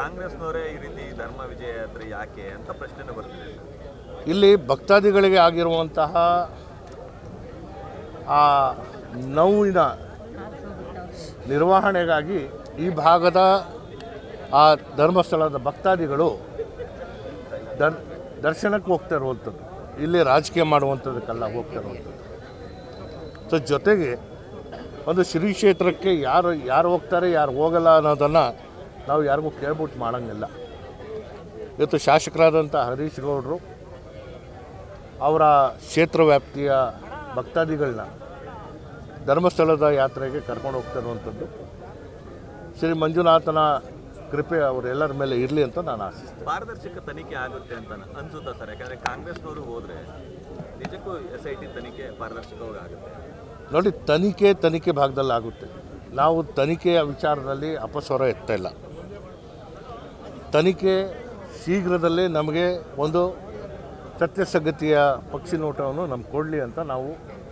ಕಾಂಗ್ರೆಸ್ನವರೇ ಈ ರೀತಿ ಧರ್ಮ ವಿಜಯ ಯಾತ್ರೆ ಯಾಕೆ ಅಂತ ಪ್ರಶ್ನೆ ಬರ್ತಿದೆ ಇಲ್ಲಿ ಭಕ್ತಾದಿಗಳಿಗೆ ಆಗಿರುವಂತಹ ಆ ನೋವಿನ ನಿರ್ವಹಣೆಗಾಗಿ ಈ ಭಾಗದ ಆ ಧರ್ಮಸ್ಥಳದ ಭಕ್ತಾದಿಗಳು ದರ್, ದರ್ಶನಕ್ಕೆ ಹೋಗ್ತಾ ಇರುವಂಥದ್ದು. ಇಲ್ಲಿ ರಾಜಕೀಯ ಮಾಡುವಂಥದ್ದಕ್ಕೆಲ್ಲ ಹೋಗ್ತಾ ಇರುವಂಥದ್ದು. ಸೊ ಜೊತೆಗೆ ಒಂದು ಶ್ರೀ ಕ್ಷೇತ್ರಕ್ಕೆ ಯಾರು ಯಾರು ಹೋಗ್ತಾರೆ, ಯಾರು ಹೋಗಲ್ಲ ಅನ್ನೋದನ್ನು ನಾವು ಯಾರಿಗೂ ಕೇಳ್ಬಿಟ್ಟು ಮಾಡೋಂಗಿಲ್ಲ. ಇವತ್ತು ಶಾಸಕರಾದಂಥ ಹರೀಶ್ ಗೌಡರು ಅವರ ಕ್ಷೇತ್ರ ವ್ಯಾಪ್ತಿಯ ಭಕ್ತಾದಿಗಳನ್ನ ಧರ್ಮಸ್ಥಳದ ಯಾತ್ರೆಗೆ ಕರ್ಕೊಂಡು ಹೋಗ್ತಾ ಇರುವಂಥದ್ದು ಶ್ರೀ ಮಂಜುನಾಥನ ಕೃಪೆ ಅವರೆಲ್ಲರ ಮೇಲೆ ಇರಲಿ ಅಂತ ನಾನು ಆಶಿಸ್ತೇನೆ. ಪಾರದರ್ಶಕ ತನಿಖೆ ಆಗುತ್ತೆ ಅಂತ ಅನ್ಸುತ್ತಾ ಸರ್? ಯಾಕಂದರೆ ಕಾಂಗ್ರೆಸ್ನವರು ಹೋದರೆ ನಿಜಕ್ಕೂ ಎಸ್ ಐ ಟಿ ತನಿಖೆ ಪಾರದರ್ಶಕವಾಗಿ ಆಗುತ್ತೆ. ನೋಡಿ ತನಿಖೆ ತನಿಖೆ ಭಾಗದಲ್ಲಿ ಆಗುತ್ತೆ ನಾವು ತನಿಖೆಯ ವಿಚಾರದಲ್ಲಿ ಅಪಸ್ವರ ಎತ್ತ ಇಲ್ಲ. ತನಿಖೆ ಶೀಘ್ರದಲ್ಲೇ ನಮಗೆ ಒಂದು ಸತ್ಯಸಂಗತಿಯ ಪಕ್ಷಿ ನೋಟವನ್ನು ನಮ್ಗೆ ಕೊಡಲಿ ಅಂತ ನಾವು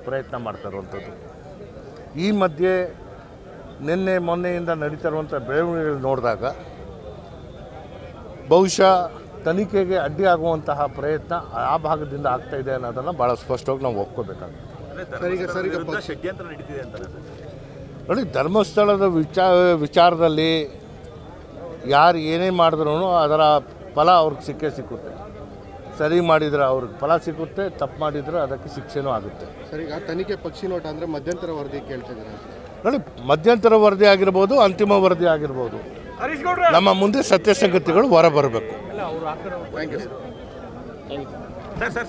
ಪ್ರಯತ್ನ ಮಾಡ್ತಾ ಇರುವಂಥದ್ದು. ಈ ಮಧ್ಯೆ ನಿನ್ನೆ ಮೊನ್ನೆಯಿಂದ ನಡೀತಾ ಇರುವಂಥ ಬೆಳವಣಿಗೆಗಳು ನೋಡಿದಾಗ ಬಹುಶಃ ತನಿಖೆಗೆ ಅಡ್ಡಿ ಆಗುವಂತಹ ಪ್ರಯತ್ನ ಆ ಭಾಗದಿಂದ ಆಗ್ತಾ ಇದೆ ಅನ್ನೋದನ್ನು ಭಾಳ ಸ್ಪಷ್ಟವಾಗಿ ನಾವು ಒಪ್ಕೋಬೇಕಾಗುತ್ತೆ. ನೋಡಿ ಧರ್ಮಸ್ಥಳದ ವಿಚಾರ ವಿಚಾರದಲ್ಲಿ ಯಾರು ಏನೇ ಮಾಡಿದ್ರು ಅದರ ಫಲ ಅವ್ರಿಗೆ ಸಿಕ್ಕೇ ಸಿಕ್ಕುತ್ತೆ. ಸರಿ ಮಾಡಿದರೆ ಅವ್ರಿಗೆ ಫಲ ಸಿಕ್ಕುತ್ತೆ ತಪ್ಪು ಮಾಡಿದರೆ ಅದಕ್ಕೆ ಶಿಕ್ಷೆನೂ ಆಗುತ್ತೆ. ಸರ್ ಈಗ ತನಿಖೆ ಪಕ್ಷಿ ನೋಟ ಅಂದರೆ ಮಧ್ಯಂತರ ವರದಿ ಕೇಳ್ತಿದ್ದಾರೆ? ನೋಡಿ ಮಧ್ಯಂತರ ವರದಿ ಆಗಿರ್ಬೋದು ಅಂತಿಮ ವರದಿ ಆಗಿರ್ಬೋದು. ನಮ್ಮ ಮುಂದೆ ಸತ್ಯಸಂಗತಿಗಳು ಹೊರಬರಬೇಕು thank you sir sir sir